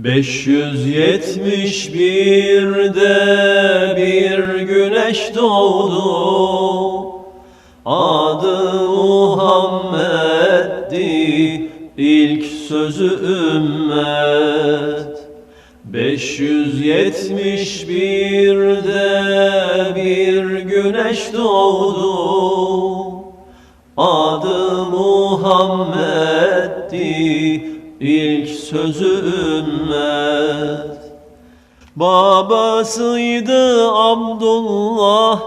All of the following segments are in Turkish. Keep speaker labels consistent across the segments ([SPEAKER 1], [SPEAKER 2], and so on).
[SPEAKER 1] 571'de bir güneş doğdu. Adı Muhammed'di ilk sözü ümmet. 571'de bir güneş doğdu. Adı Muhammed'di ilk sözü ümmet Babasıydı Abdullah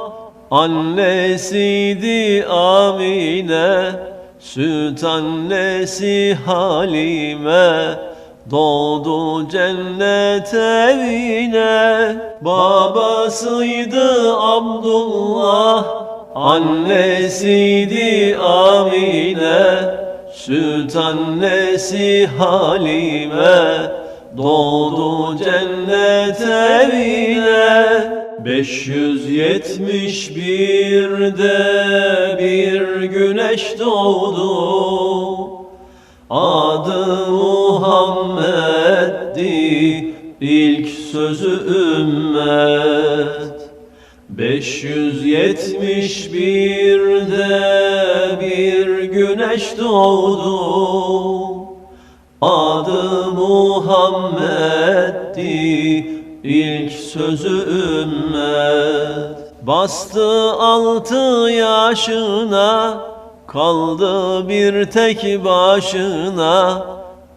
[SPEAKER 1] Annesiydi Amine Süt annesi Halime. Doğdu cennet evine Babasıydı Abdullah Annesiydi Amine Süt annesi Halime Doğdu cennet evine 571'de bir güneş doğdu. Adı Muhammed'di ilk sözü ümmet 571'de bir güneş doğdu. Adı Muhammed'di ilk sözü ümmet. Bastı altı yaşına Kaldı bir tek başına.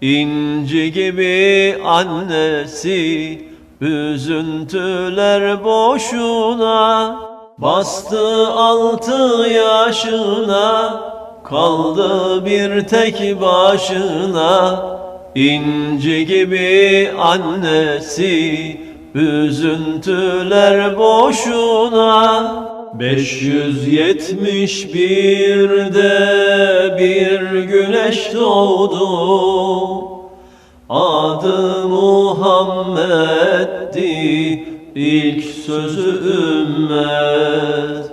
[SPEAKER 1] İnci gibi annesi Üzüntüler boşuna Bastı altı yaşına Kaldı bir tek başına. İnci gibi annesi Üzüntüler boşuna. 571'de bir güneş doğdu Adı Muhammed'di ilk sözü ümmet.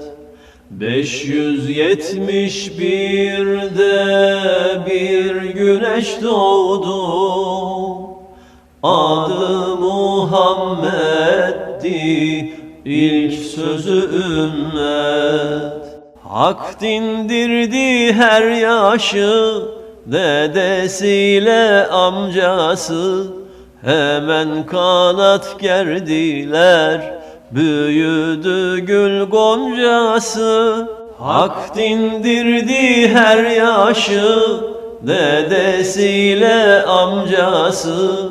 [SPEAKER 1] 571'de bir güneş doğdu. Adı Muhammed'di ilk sözü ümmet. Hak dindirdi her yaşı Dedesiyle amcası Hemen kanat gerdiler. Büyüdü gül goncası Hak dindirdi her yaşı. Dedesiyle amcası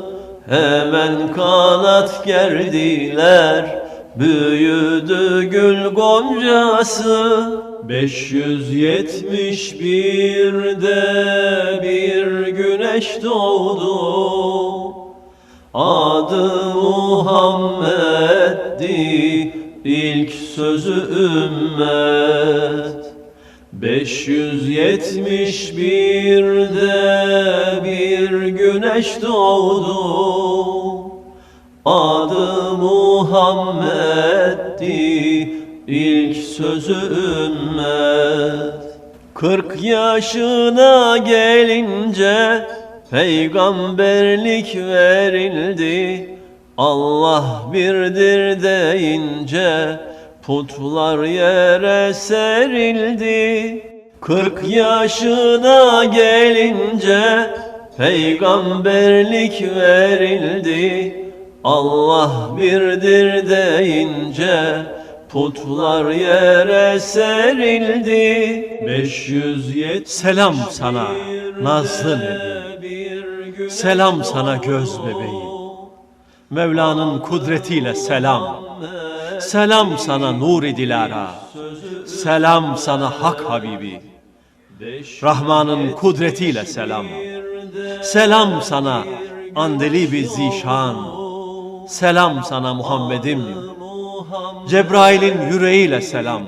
[SPEAKER 1] Hemen kanat gerdiler Büyüdü gül goncası 571'de bir güneş doğdu. Adı Muhammed'di ilk sözü ümmet. 571'de bir güneş doğdu Adı Muhammed'di ilk sözü ümmet. Kırk yaşına gelince peygamberlik verildi. Allah birdir deyince putlar yere serildi. Kırk yaşına gelince peygamberlik verildi Allah birdir deyince putlar yere serildi. 570
[SPEAKER 2] Selam sana nazlı nebi. Selam sana göz bebeği Mevla'nın kudretiyle selam. Selam sana nur-i dilara. Selam sana hak habibi. Rahman'ın kudretiyle selam. Selam sana andelibi zişan Selam sana Muhammed'im. Cebrail'in yüreğiyle selam.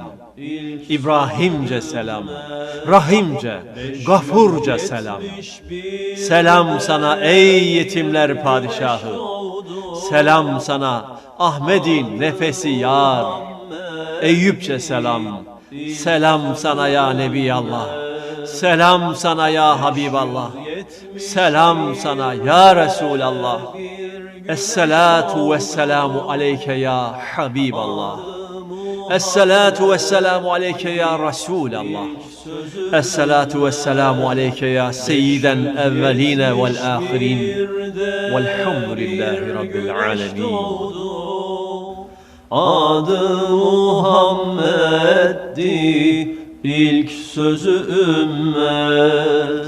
[SPEAKER 2] İbrahimce selam. Rahimce, gafurca selam. Selam sana ey yetimler padişahı. Selam sana Ahmet'in nefesi yar. Eyüpçe selam. Selam sana ya Nebiyallah. Selam sana ya Habiballah.
[SPEAKER 1] Selam sana ya Resulallah. الصلاة والسلام عليك يا حبيب الله. الصلاة والسلام عليك يا رسول الله. الصلاة والسلام عليك يا سيد الأولين والآخرين. والحمد لله
[SPEAKER 3] رب العالمين. أد محمد دي ilk sözü ümmet